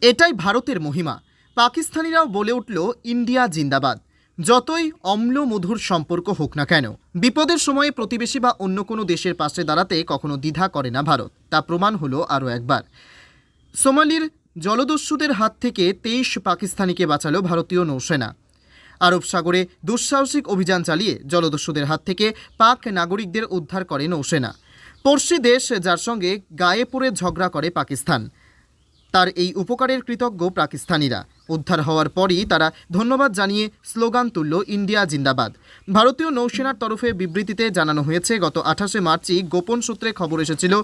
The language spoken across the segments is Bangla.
এটাই ভারতের মহিমা। পাকিস্তানিরাও বলে উঠল, ইন্ডিয়া জিন্দাবাদ। যতই অম্ল মধুর সম্পর্ক হোক না কেন, বিপদের সময়ে প্রতিবেশী বা অন্য কোনো দেশের পাশে দাঁড়াতে কখনো দ্বিধা করে না ভারত। তা প্রমাণ হলো আরও একবার। সোমালির জলদস্যুদের হাত থেকে তেইশ পাকিস্তানিকে বাঁচালো ভারতীয় নৌসেনা। আরব সাগরে দুঃসাহসিক অভিযান চালিয়ে জলদস্যুদের হাত থেকে পাক নাগরিকদের উদ্ধার করে নৌসেনা। পড়শি দেশ, যার সঙ্গে গায়ে পড়ে ঝগড়া করে পাকিস্তান। তার এই উপকারের কৃতজ্ঞ পাকিস্তানিরা। উদ্ধার হওয়ার পরই তারা ধন্যবাদ জানিয়ে স্লোগান তুলল ইন্ডিয়া জিন্দাবাদ। ভারতীয় নৌসেনার তরফে বিবৃতিতে জানানো হয়েছে, গত আঠাশে মার্চই গোপন সূত্রে খবর এসেছিল,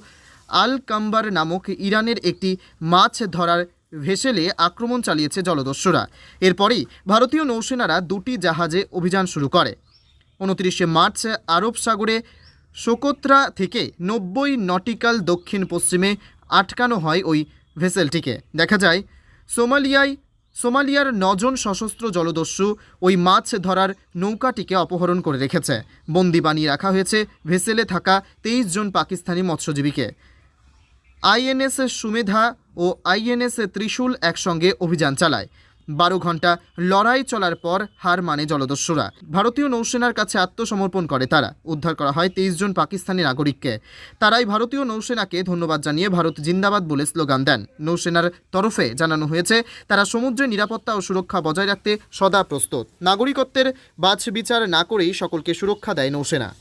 আল কাম্বার নামক ইরানের একটি মাছ ধরার ভেসেলে আক্রমণ চালিয়েছে জলদস্যুরা। এরপরেই ভারতীয় নৌসেনারা দুটি জাহাজে অভিযান শুরু করে। উনত্রিশে মার্চ আরব সাগরে সোকোত্রা থেকে নব্বই নটিক্যাল দক্ষিণ পশ্চিমে আটকানো হয় ওই ভেসেলটিকে। দেখা যায়, সোমালিয়ায়, সোমালিয়ার নজন সশস্ত্র জলদস্যু ওই মাছ ধরার নৌকাটিকে অপহরণ করে রেখেছে। বন্দি বানিয়ে রাখা হয়েছে ভেসেলে থাকা তেইশ জন পাকিস্তানি মৎস্যজীবীকে। আইএনএস সুমেধা ও আইএনএস ত্রিশূল একসঙ্গে অভিযান চালায়। বারো ঘণ্টা লড়াই চলার পর হার মানে জলদস্যুরা। ভারতীয় নৌসেনার কাছে আত্মসমর্পণ করে তারা। উদ্ধার করা হয় তেইশ জন পাকিস্তানি নাগরিককে। তারাই ভারতীয় নৌসেনাকে ধন্যবাদ জানিয়ে ভারত জিন্দাবাদ বলে স্লোগান দেন। নৌসেনার তরফে জানানো হয়েছে, তারা সমুদ্রে নিরাপত্তা ও সুরক্ষা বজায় রাখতে সদা প্রস্তুত। নাগরিকত্বের বাছ বিচার না করেই সকলকে সুরক্ষা দেয় নৌসেনা।